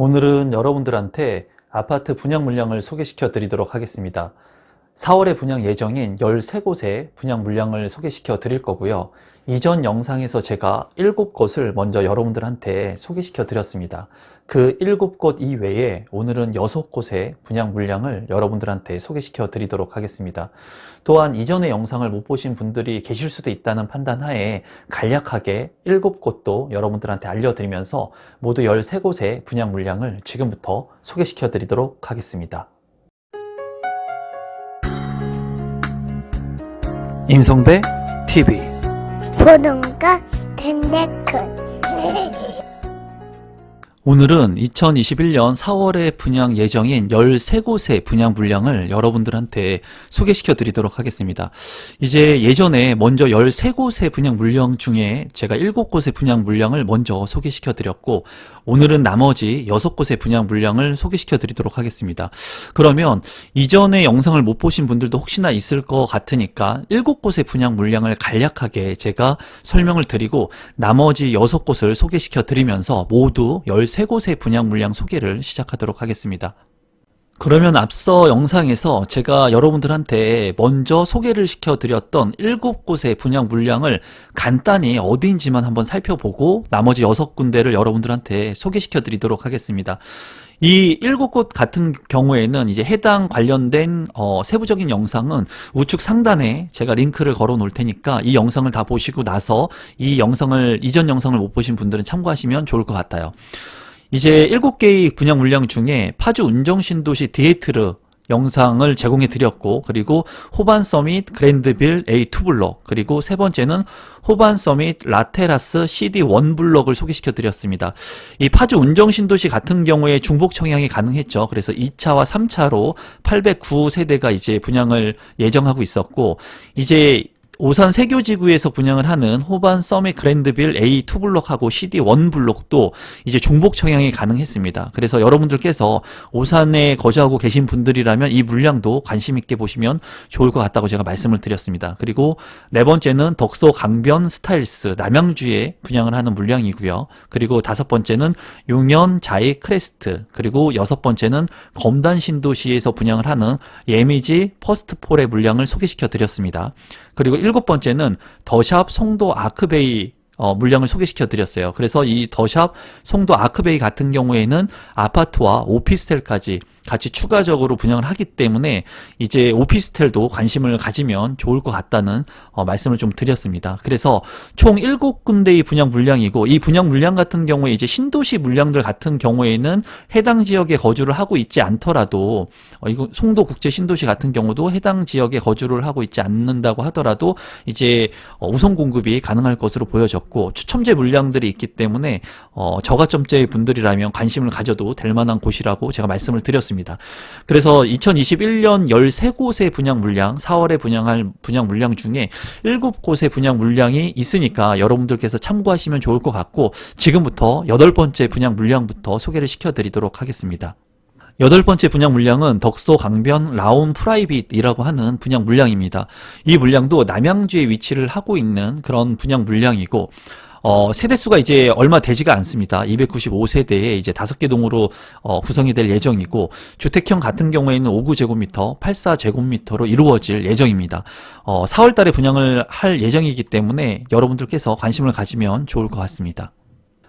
오늘은 여러분들한테 아파트 분양 물량을 소개시켜 드리도록 하겠습니다. 4월에 분양 예정인 13곳의 분양 물량을 소개시켜 드릴 거고요. 이전 영상에서 제가 7곳을 먼저 여러분들한테 소개시켜 드렸습니다. 그 7곳 이외에 오늘은 6곳의 분양 물량을 여러분들한테 소개시켜 드리도록 하겠습니다. 또한 이전의 영상을 못 보신 분들이 계실 수도 있다는 판단 하에 간략하게 7곳도 여러분들한테 알려드리면서 모두 13곳의 분양 물량을 지금부터 소개시켜 드리도록 하겠습니다. 임성배 TV 보동과 텐데크 오늘은 2021년 4월에 분양 예정인 13곳의 분양 물량을 여러분들한테 소개시켜 드리도록 하겠습니다. 이제 예전에 먼저 13곳의 분양 물량 중에 제가 7곳의 분양 물량을 먼저 소개시켜 드렸고 오늘은 나머지 6곳의 분양 물량을 소개시켜 드리도록 하겠습니다. 그러면 이전의 영상을 못 보신 분들도 혹시나 있을 것 같으니까 7곳의 분양 물량을 간략하게 제가 설명을 드리고 나머지 6곳을 소개시켜 드리면서 모두 13 곳의 분양 물량 소개를 시작하도록 하겠습니다. 그러면 앞서 영상에서 제가 여러분들한테 먼저 소개를 시켜드렸던 7곳의 분양 물량을 간단히 어디인지만 한번 살펴보고 나머지 6군데를 여러분들한테 소개시켜드리도록 하겠습니다. 이 7곳 같은 경우에는 이제 해당 관련된 어, 세부적인 영상은 우측 상단에 제가 링크를 걸어 놓을 테니까 이 영상을 다 보시고 나서 이 영상을 이전 영상을 못 보신 분들은 참고하시면 좋을 것 같아요. 이제 7개의 분양 물량 중에 파주 운정신도시 디에트르 영상을 제공해 드렸고 그리고 호반 서밋 그랜드빌 A2 블록 그리고 세 번째는 호반 서밋 라테라스 CD1 블록을 소개시켜 드렸습니다. 이 파주 운정 신도시 같은 경우에 중복 청약이 가능했죠. 그래서 2차와 3차로 809세대가 이제 분양을 예정하고 있었고 이제 오산 세교지구에서 분양을 하는 호반 서밋 그랜드빌 A2 블록하고 CD1 블록도 이제 중복 청약이 가능했습니다. 그래서 여러분들께서 오산에 거주하고 계신 분들이라면 이 물량도 관심 있게 보시면 좋을 것 같다고 제가 말씀을 드렸습니다. 그리고 네 번째는 덕소 강변 스타일스 남양주에 분양을 하는 물량이고요. 그리고 다섯 번째는 용현 자이 크레스트 그리고 여섯 번째는 검단 신도시에서 분양을 하는 예미지 퍼스트폴의 물량을 소개시켜 드렸습니다. 그리고 일곱 번째는 더샵 송도 아크베이 어, 물량을 소개시켜 드렸어요. 그래서 이 더샵 송도 아크베이 같은 경우에는 아파트와 오피스텔까지 같이 추가적으로 분양을 하기 때문에 이제 오피스텔도 관심을 가지면 좋을 것 같다는 어, 말씀을 좀 드렸습니다. 그래서 총 7군데의 분양 물량이고 이 분양 물량 같은 경우에 이제 신도시 물량들 같은 경우에는 해당 지역에 거주를 하고 있지 않더라도 어, 이거 송도 국제 신도시 같은 경우도 해당 지역에 거주를 하고 있지 않는다고 하더라도 이제 어, 우선 공급이 가능할 것으로 보여졌고 추첨제 물량들이 있기 때문에 어, 저가점제 분들이라면 관심을 가져도 될 만한 곳이라고 제가 말씀을 드렸습니다. 그래서 2021년 13곳의 분양 물량, 4월에 분양할 분양 물량 중에 7곳의 분양 물량이 있으니까 여러분들께서 참고하시면 좋을 것 같고 지금부터 여덟 번째 분양 물량부터 소개를 시켜드리도록 하겠습니다. 여덟 번째 분양 물량은 덕소 강변 라운 프라이빗이라고 하는 분양 물량입니다. 이 물량도 남양주에 위치를 하고 있는 그런 분양 물량이고 어, 세대수가 이제 얼마 되지가 않습니다. 295세대에 이제 다섯 개 동으로 어, 구성이 될 예정이고 주택형 같은 경우에는 59제곱미터, 84 제곱미터로 이루어질 예정입니다. 어, 4월 달에 분양을 할 예정이기 때문에 여러분들께서 관심을 가지면 좋을 것 같습니다.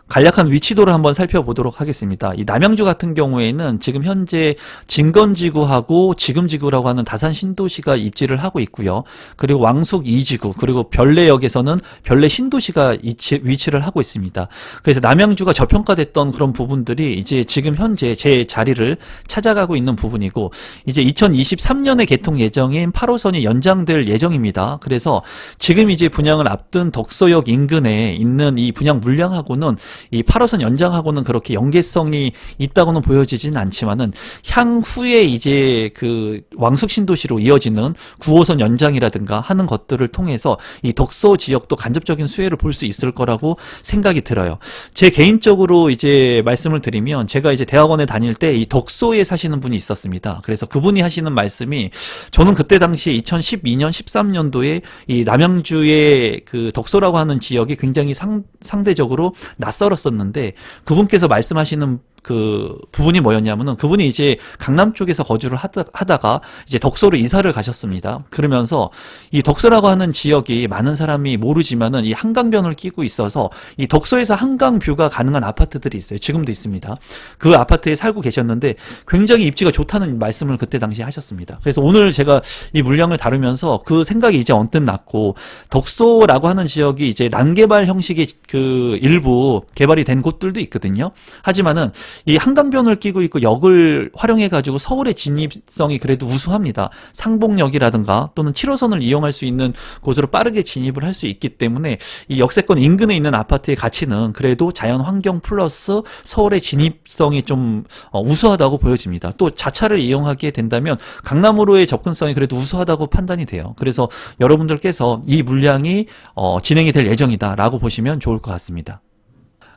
간략한 위치도를 한번 살펴보도록 하겠습니다. 이 남양주 같은 경우에는 지금 현재 진건지구하고 지금지구라고 하는 다산 신도시가 입지를 하고 있고요. 그리고 왕숙 2지구 그리고 별내역에서는 별내 신도시가 위치, 위치를 하고 있습니다. 그래서 남양주가 저평가됐던 그런 부분들이 이제 지금 현재 제 자리를 찾아가고 있는 부분이고 이제 2023년에 개통 예정인 8호선이 연장될 예정입니다. 그래서 지금 이제 분양을 앞둔 덕소역 인근에 있는 이 분양 물량하고는 이 8호선 연장하고는 그렇게 연계성이 있다고는 보여지진 않지만은 향후에 이제 그 왕숙 신도시로 이어지는 9호선 연장이라든가 하는 것들을 통해서 이 덕소 지역도 간접적인 수혜를 볼 수 있을 거라고 생각이 들어요. 제 개인적으로 이제 말씀을 드리면 제가 이제 대학원에 다닐 때 이 덕소에 사시는 분이 있었습니다. 그래서 그분이 하시는 말씀이 저는 그때 당시에 2012년 13년도에 이 남양주의 그 덕소라고 하는 지역이 굉장히 상, 상대적으로 낯설 었었는데 그분께서 말씀하시는 그 부분이 뭐였냐면은 그분이 이제 강남 쪽에서 거주를 하다, 하다 가 이제 덕소로 이사를 가셨습니다. 그러면서 이 덕소라고 하는 지역이 많은 사람이 모르지만은 이 한강변을 끼고 있어서 이 덕소에서 한강 뷰가 가능한 아파트들이 있어요. 지금도 있습니다. 그 아파트에 살고 계셨는데 굉장히 입지가 좋다는 말씀을 그때 당시에 하셨습니다. 그래서 오늘 제가 이 물량을 다루면서 그 생각이 이제 언뜻 났고 덕소라고 하는 지역이 이제 난개발 형식의 그 일부 개발이 된 곳들도 있거든요. 하지만은 이 한강변을 끼고 있고 역을 활용해 가지고 서울의 진입성이 그래도 우수합니다. 상봉역이라든가 또는 7호선을 이용할 수 있는 곳으로 빠르게 진입을 할 수 있기 때문에 이 역세권 인근에 있는 아파트의 가치는 그래도 자연 환경 플러스 서울의 진입성이 좀 어, 우수하다고 보여집니다. 또 자차를 이용하게 된다면 강남으로의 접근성이 그래도 우수하다고 판단이 돼요. 그래서 여러분들께서 이 물량이 어, 진행이 될 예정이다라고 보시면 좋을 것 같습니다.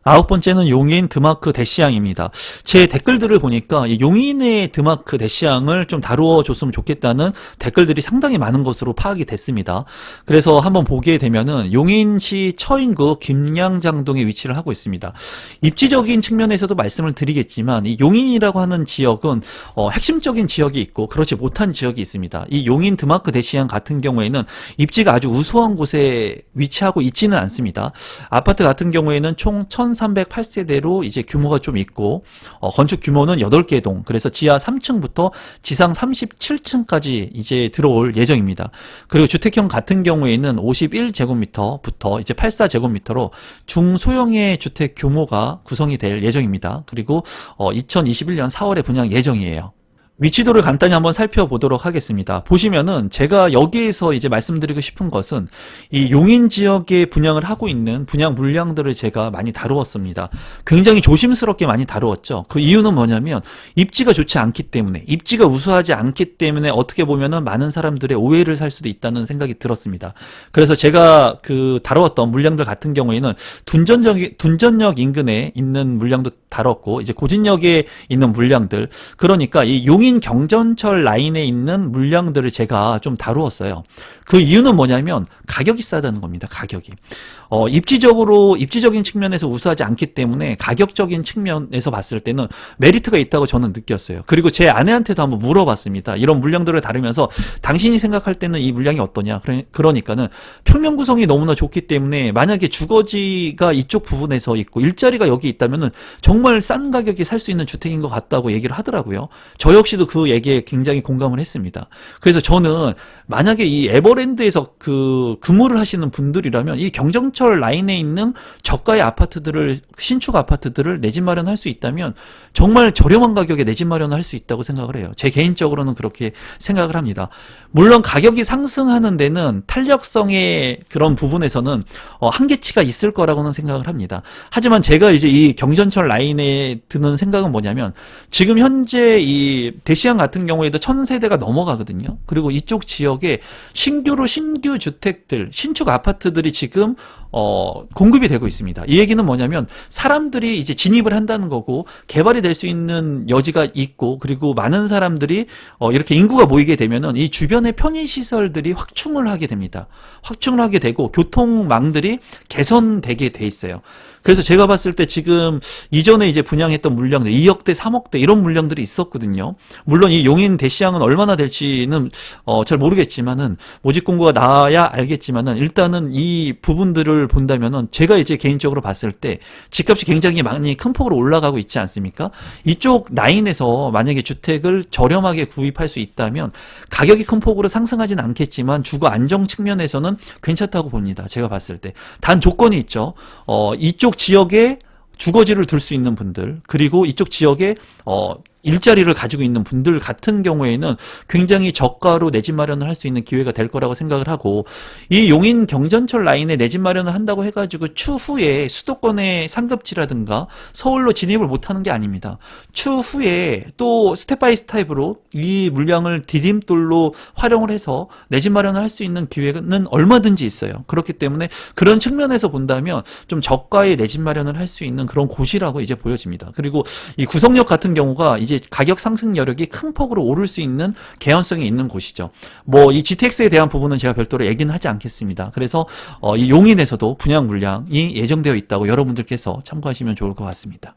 아홉 번째는 용인 드마크 대시양입니다. 제 댓글들을 보니까 이 용인의 드마크 대시양을 좀 다루어 줬으면 좋겠다는 댓글들이 상당히 많은 것으로 파악이 됐습니다. 그래서 한번 보게 되면은 용인시 처인구 김양장동에 위치를 하고 있습니다. 입지적인 측면에서도 말씀을 드리겠지만 이 용인이라고 하는 지역은 어, 핵심적인 지역이 있고 그렇지 못한 지역이 있습니다. 이 용인 드마크 대시양 같은 경우에는 입지가 아주 우수한 곳에 위치하고 있지는 않습니다. 아파트 같은 경우에는 총 1308세대로 이제 규모가 좀 있고 어, 건축 규모는 8개 동 그래서 지하 3층부터 지상 37층까지 이제 들어올 예정입니다. 그리고 주택형 같은 경우에는 51제곱미터부터 이제 84제곱미터로 중소형의 주택 규모가 구성이 될 예정입니다. 그리고 어, 2021년 4월에 분양 예정이에요. 위치도를 간단히 한번 살펴보도록 하겠습니다. 보시면은 제가 여기에서 이제 말씀드리고 싶은 것은 이 용인 지역에 분양을 하고 있는 분양 물량들을 제가 많이 다루었습니다. 굉장히 조심스럽게 많이 다루었죠. 그 이유는 뭐냐면 입지가 좋지 않기 때문에 입지가 우수하지 않기 때문에 어떻게 보면은 많은 사람들의 오해를 살 수도 있다는 생각이 들었습니다. 그래서 제가 그 다루었던 물량들 같은 경우에는 둔전역 둔전역 인근에 있는 물량도 다뤘고 이제 고진역에 있는 물량들 그러니까 이 용인 경전철 라인에 있는 물량들을 제가 좀 다루었어요. 그 이유는 뭐냐면 가격이 싸다는 겁니다. 가격이. 어, 입지적으로 입지적인 측면에서 우수하지 않기 때문에 가격적인 측면에서 봤을 때는 메리트가 있다고 저는 느꼈어요. 그리고 제 아내한테도 한번 물어봤습니다. 이런 물량들을 다루면서 당신이 생각할 때는 이 물량이 어떠냐? 그러니까는 평면 구성이 너무나 좋기 때문에 만약에 주거지가 이쪽 부분에서 있고 일자리가 여기 있다면은 정말 싼 가격에 살 수 있는 주택인 것 같다고 얘기를 하더라고요. 저 역시도 그 얘기에 굉장히 공감을 했습니다. 그래서 저는 만약에 이 에버랜드에서 그 근무를 하시는 분들이라면 이 경정철 라인에 있는 저가의 아파트들을 신축 아파트들을 내 집 마련할 수 있다면 정말 저렴한 가격에 내 집 마련을 할 수 있다고 생각을 해요. 제 개인적으로는 그렇게 생각을 합니다. 물론 가격이 상승하는 데는 탄력성의 그런 부분에서는 어, 한계치가 있을 거라고는 생각을 합니다. 하지만 제가 이제 이 경전철 라인에 드는 생각은 뭐냐면 지금 현재 이 대시양 같은 경우에도 천 세대가 넘어가거든요. 그리고 이쪽 지역에 신규로 신규 주택들, 신축 아파트들이 지금 어, 공급이 되고 있습니다. 이 얘기는 뭐냐면 사람들이 이제 진입을 한다는 거고 개발이 될 수 있는 여지가 있고 그리고 많은 사람들이 어, 이렇게 인구가 모이게 되면은 이 주변의 편의 시설들이 확충을 하게 됩니다. 확충을 하게 되고 교통망들이 개선되게 돼 있어요. 그래서 제가 봤을 때 지금 이전에 이제 분양했던 물량들 2억대, 3억대 이런 물량들이 있었거든요. 물론 이 용인 대시양은 얼마나 될지는 어, 잘 모르겠지만은 모집 공고가 나야 알겠지만은 일단은 이 부분들을 본다면은 제가 이제 개인적으로 봤을 때 집값이 굉장히 많이 큰 폭으로 올라가고 있지 않습니까? 이쪽 라인에서 만약에 주택을 저렴하게 구입할 수 있다면 가격이 큰 폭으로 상승하지는 않겠지만 주거 안정 측면에서는 괜찮다고 봅니다. 제가 봤을 때. 단 조건이 있죠. 어, 이쪽 지역에 주거지를 둘 수 있는 분들 그리고 이쪽 지역에 어 일자리를 가지고 있는 분들 같은 경우에는 굉장히 저가로 내 집 마련을 할 수 있는 기회가 될 거라고 생각을 하고 이 용인 경전철 라인에 내 집 마련을 한다고 해가지고 추후에 수도권의 상급지라든가 서울로 진입을 못하는 게 아닙니다. 추후에 또 스텝 바이 스텝으로 이 물량을 디딤돌로 활용을 해서 내 집 마련을 할 수 있는 기회는 얼마든지 있어요. 그렇기 때문에 그런 측면에서 본다면 좀 저가의 내 집 마련을 할 수 있는 그런 곳이라고 이제 보여집니다. 그리고 이 구성역 같은 경우가 이제 가격 상승 여력이 큰 폭으로 오를 수 있는 개연성이 있는 곳이죠. 뭐 이 GTX에 대한 부분은 제가 별도로 얘기는 하지 않겠습니다. 그래서 어, 이 용인에서도 분양 물량이 예정되어 있다고 여러분들께서 참고하시면 좋을 것 같습니다.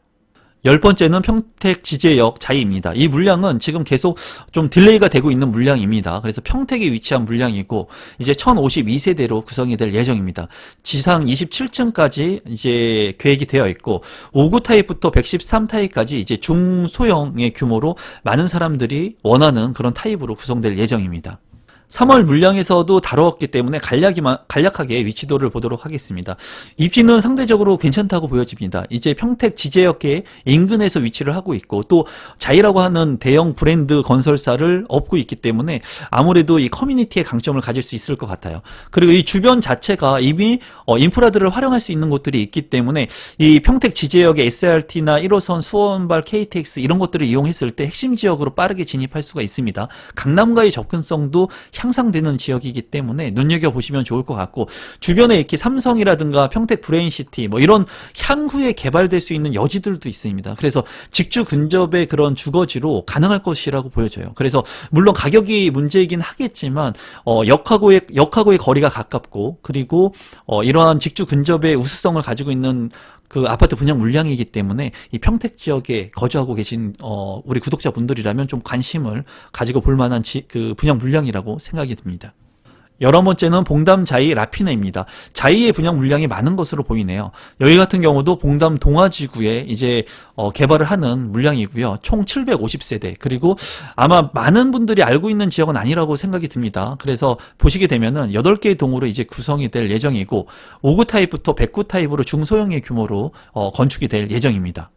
열 번째는 평택 지제역 자이입니다. 이 물량은 지금 계속 좀 딜레이가 되고 있는 물량입니다. 그래서 평택에 위치한 물량이고 이제 1052세대로 구성이 될 예정입니다. 지상 27층까지 이제 계획이 되어 있고 59 타입부터 113 타입까지 이제 중소형의 규모로 많은 사람들이 원하는 그런 타입으로 구성될 예정입니다. 3월 물량에서도 다루었기 때문에 간략히만, 간략하게 위치도를 보도록 하겠습니다. 입지는 상대적으로 괜찮다고 보여집니다. 이제 평택 지제역계 인근에서 위치를 하고 있고 또 자이라고 하는 대형 브랜드 건설사를 업고 있기 때문에 아무래도 이 커뮤니티의 강점을 가질 수 있을 것 같아요. 그리고 이 주변 자체가 이미 어, 인프라들을 활용할 수 있는 곳들이 있기 때문에 이 평택 지제역의 SRT나 1호선 수원발 KTX 이런 것들을 이용했을 때 핵심 지역으로 빠르게 진입할 수가 있습니다. 강남과의 접근성도 향상되는 지역이기 때문에 눈여겨 보시면 좋을 것 같고 주변에 이렇게 삼성이라든가 평택 브레인시티 뭐 이런 향후에 개발될 수 있는 여지들도 있습니다. 그래서 직주 근접의 그런 주거지로 가능할 것이라고 보여져요. 그래서 물론 가격이 문제이긴 하겠지만 어, 역하고의 역하고의 거리가 가깝고 그리고 어, 이러한 직주 근접의 우수성을 가지고 있는 그 아파트 분양 물량이기 때문에 이 평택 지역에 거주하고 계신 어 우리 구독자분들이라면 좀 관심을 가지고 볼 만한 지, 그 분양 물량이라고 생각이 듭니다. 여러 번째는 봉담 자이 라피네입니다. 자이의 분양 물량이 많은 것으로 보이네요. 여기 같은 경우도 봉담 동아지구에 이제 어, 개발을 하는 물량이고요. 총 750세대. 그리고 아마 많은 분들이 알고 있는 지역은 아니라고 생각이 듭니다. 그래서 보시게 되면은 8개의 동으로 이제 구성이 될 예정이고 5구 타입부터 109 타입으로 중소형의 규모로 어, 건축이 될 예정입니다.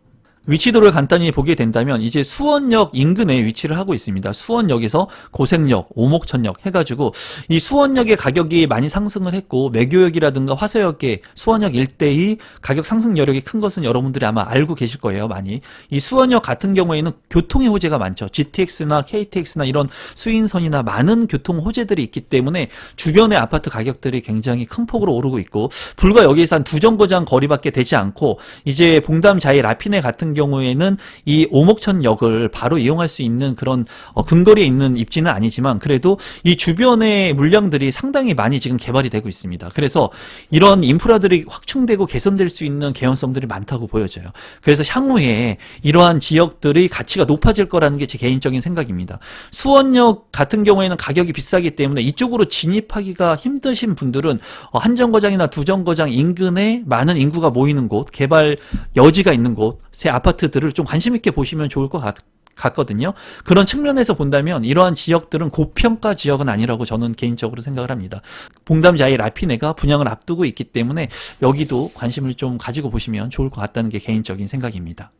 위치도를 간단히 보게 된다면 이제 수원역 인근에 위치를 하고 있습니다. 수원역에서 고색역, 오목천역 해가지고 이 수원역의 가격이 많이 상승을 했고 매교역이라든가 화서역의 수원역 일대의 가격 상승 여력이 큰 것은 여러분들이 아마 알고 계실 거예요. 많이 이 수원역 같은 경우에는 교통의 호재가 많죠. GTX나 KTX나 이런 수인선이나 많은 교통 호재들이 있기 때문에 주변의 아파트 가격들이 굉장히 큰 폭으로 오르고 있고 불과 여기에서 한 두 정거장 거리밖에 되지 않고 이제 봉담 자이 라피네 같은 에는 이 오목천역을 바로 이용할 수 있는 그런 어, 근거리에 있는 입지는 아니지만 그래도 이 주변의 물량들이 상당히 많이 지금 개발이 되고 있습니다. 그래서 이런 인프라들이 확충되고 개선될 수 있는 개연성들이 많다고 보여져요. 그래서 향후에 이러한 지역들의 가치가 높아질 거라는 게 제 개인적인 생각입니다. 수원역 같은 경우에는 가격이 비싸기 때문에 이쪽으로 진입하기가 힘드신 분들은 어, 한 정거장이나 두 정거장 인근에 많은 인구가 모이는 곳, 개발 여지가 있는 곳, 새 아파트들을 좀 관심 있게 보시면 좋을 것 같. 같거든요. 그런 측면에서 본다면 이러한 지역들은 고평가 지역은 아니라고 저는 개인적으로 생각을 합니다. 봉담자의 라피네가 분양을 앞두고 있기 때문에 여기도 관심을 좀 가지고 보시면 좋을 것 같다는 게 개인적인 생각입니다.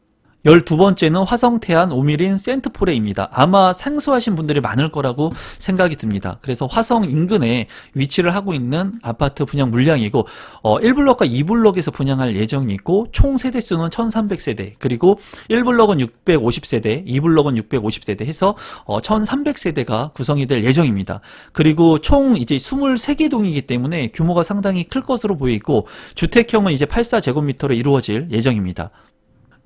열두 번째는 화성태안 오미린 센트포레입니다. 아마 생소하신 분들이 많을 거라고 생각이 듭니다. 그래서 화성 인근에 위치를 하고 있는 아파트 분양 물량이고 어 1블럭과 2블럭에서 분양할 예정이고 총 세대수는 1300세대 그리고 1블럭은 650세대 2블럭은 650세대 해서 어 1300세대가 구성이 될 예정입니다. 그리고 총 이제 23개 동이기 때문에 규모가 상당히 클 것으로 보이고 주택형은 이제 84제곱미터로 이루어질 예정입니다.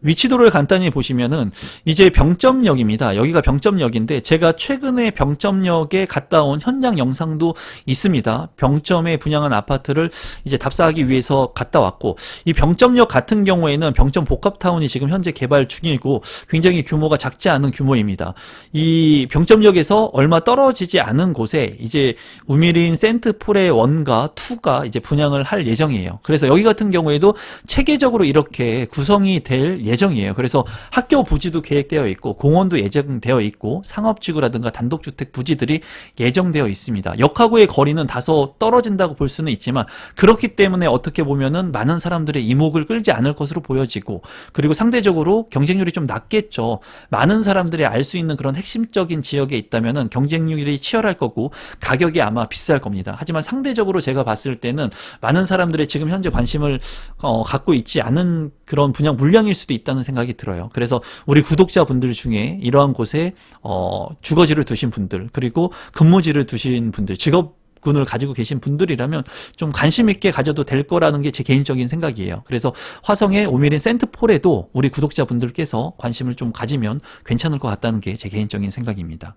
위치도를 간단히 보시면은 이제 병점역입니다. 여기가 병점역인데 제가 최근에 병점역에 갔다 온 현장 영상도 있습니다. 병점에 분양한 아파트를 이제 답사하기 위해서 갔다 왔고 이 병점역 같은 경우에는 병점 복합타운이 지금 현재 개발 중이고 굉장히 규모가 작지 않은 규모입니다. 이 병점역에서 얼마 떨어지지 않은 곳에 이제 우미린 센트폴의 원과 투가 이제 분양을 할 예정이에요. 그래서 여기 같은 경우에도 체계적으로 이렇게 구성이 될 예정이에요. 그래서 학교 부지도 계획되어 있고 공원도 예정되어 있고 상업지구라든가 단독주택 부지들이 예정되어 있습니다. 역하고의 거리는 다소 떨어진다고 볼 수는 있지만 그렇기 때문에 어떻게 보면은 많은 사람들의 이목을 끌지 않을 것으로 보여지고 그리고 상대적으로 경쟁률이 좀 낮겠죠. 많은 사람들이 알 수 있는 그런 핵심적인 지역에 있다면은 경쟁률이 치열할 거고 가격이 아마 비쌀 겁니다. 하지만 상대적으로 제가 봤을 때는 많은 사람들이 지금 현재 관심을 어, 갖고 있지 않은 그런 분양 물량일 수도 있다 는 생각이 들어요. 그래서 우리 구독자분들 중에 이러한 곳에 어, 주거지를 두신 분들 그리고 근무지를 두신 분들 직업 군을 가지고 계신 분들이라면 좀 관심 있게 가져도 될 거라는 게 제 개인적인 생각이에요. 그래서 화성의 오미린 센트폴에도 우리 구독자분들께서 관심을 좀 가지면 괜찮을 것 같다는 게 제 개인적인 생각입니다.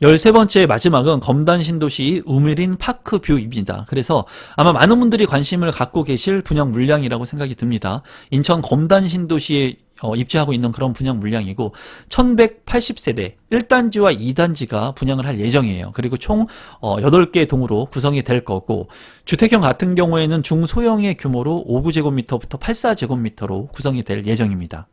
열세 번째 마지막은 검단 신도시 우미린 파크뷰입니다. 그래서 아마 많은 분들이 관심을 갖고 계실 분양 물량이라고 생각이 듭니다. 인천 검단 신도시의 어, 입주하고 있는 그런 분양 물량이고 1180세대 1단지와 2단지가 분양을 할 예정이에요. 그리고 총 어, 8개 동으로 구성이 될 거고 주택형 같은 경우에는 중소형의 규모로 5구제곱미터부터 84제곱미터로 구성이 될 예정입니다.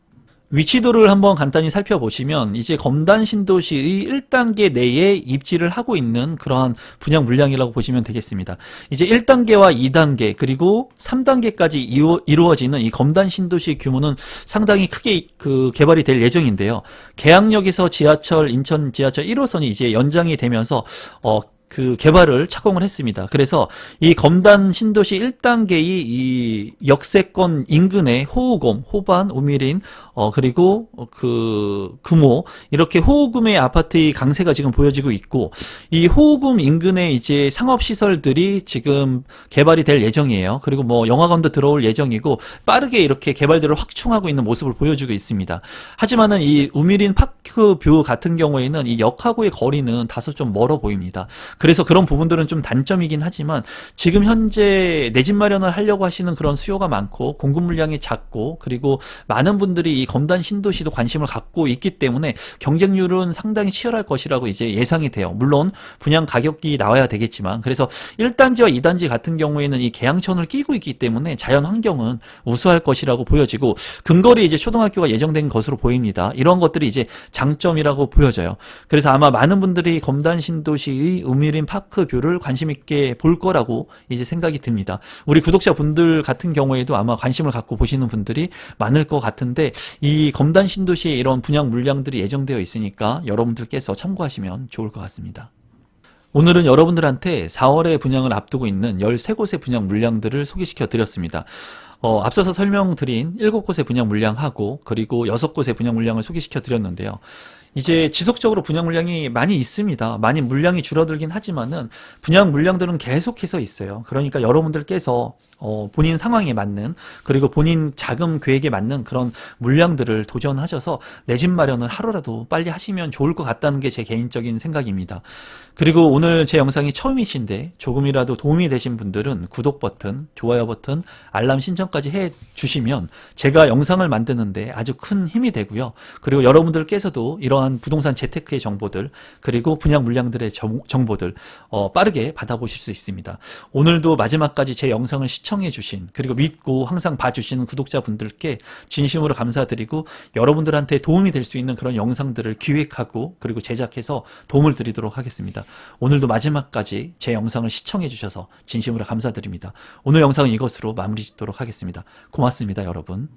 위치도를 한번 간단히 살펴보시면 이제 검단 신도시의 1단계 내에 입지를 하고 있는 그러한 분양 물량이라고 보시면 되겠습니다. 이제 1단계와 2단계 그리고 3단계까지 이루어지는 이 검단 신도시 규모는 상당히 크게 그 개발이 될 예정인데요. 계양역에서 지하철 인천 지하철 1호선이 이제 연장이 되면서 어 그 개발을 착공을 했습니다. 그래서 이 검단 신도시 1단계의 이 역세권 인근의 호우곰, 호반, 오미린, 어 그리고 그 금호 이렇게 호우금의 아파트의 강세가 지금 보여지고 있고 이 호우금 인근에 이제 상업 시설들이 지금 개발이 될 예정이에요. 그리고 뭐 영화관도 들어올 예정이고 빠르게 이렇게 개발들을 확충하고 있는 모습을 보여주고 있습니다. 하지만은 이 우미린 파크뷰 같은 경우에는 이 역하고의 거리는 다소 좀 멀어 보입니다. 그래서 그런 부분들은 좀 단점이긴 하지만 지금 현재 내 집 마련을 하려고 하시는 그런 수요가 많고 공급 물량이 작고 그리고 많은 분들이 이 검단 신도시도 관심을 갖고 있기 때문에 경쟁률은 상당히 치열할 것이라고 이제 예상이 돼요. 물론 분양 가격이 나와야 되겠지만 그래서 1단지와 2단지 같은 경우에는 이 계양천을 끼고 있기 때문에 자연 환경은 우수할 것이라고 보여지고 근거리 이제 초등학교가 예정된 것으로 보입니다. 이런 것들이 이제 장점이라고 보여져요. 그래서 아마 많은 분들이 검단 신도시의 우미 린 파크 뷰를 관심 있게 볼 거라고 이제 생각이 듭니다. 우리 구독자분들 같은 경우에도 아마 관심을 갖고 보시는 분들이 많을 것 같은데 이 검단 신도시에 이런 분양 물량들이 예정되어 있으니까 여러분들께서 참고하시면 좋을 것 같습니다. 오늘은 여러분들한테 4월에 분양을 앞두고 있는 13곳의 분양 물량들을 소개시켜 드렸습니다. 어, 앞서서 설명드린 7곳의 분양 물량하고 그리고 6곳의 분양 물량을 소개시켜 드렸는데요. 이제 지속적으로 분양 물량이 많이 있습니다. 많이 물량이 줄어들긴 하지만은 분양 물량들은 계속해서 있어요. 그러니까 여러분들께서 어, 본인 상황에 맞는 그리고 본인 자금 계획에 맞는 그런 물량들을 도전하셔서 내 집 마련을 하루라도 빨리 하시면 좋을 것 같다는 게 제 개인적인 생각입니다. 그리고 오늘 제 영상이 처음이신데 조금이라도 도움이 되신 분들은 구독 버튼, 좋아요 버튼, 알람 신청까지 해 주시면 제가 영상을 만드는데 아주 큰 힘이 되고요. 그리고 여러분들께서도 이러한 부동산 재테크의 정보들 그리고 분양 물량들의 정, 정보들 어, 빠르게 받아보실 수 있습니다. 오늘도 마지막까지 제 영상을 시청해 주신 그리고 믿고 항상 봐주시는 구독자분들께 진심으로 감사드리고 여러분들한테 도움이 될 수 있는 그런 영상들을 기획하고 그리고 제작해서 도움을 드리도록 하겠습니다. 오늘도 마지막까지 제 영상을 시청해 주셔서 진심으로 감사드립니다. 오늘 영상은 이것으로 마무리 짓도록 하겠습니다. 고맙습니다, 여러분.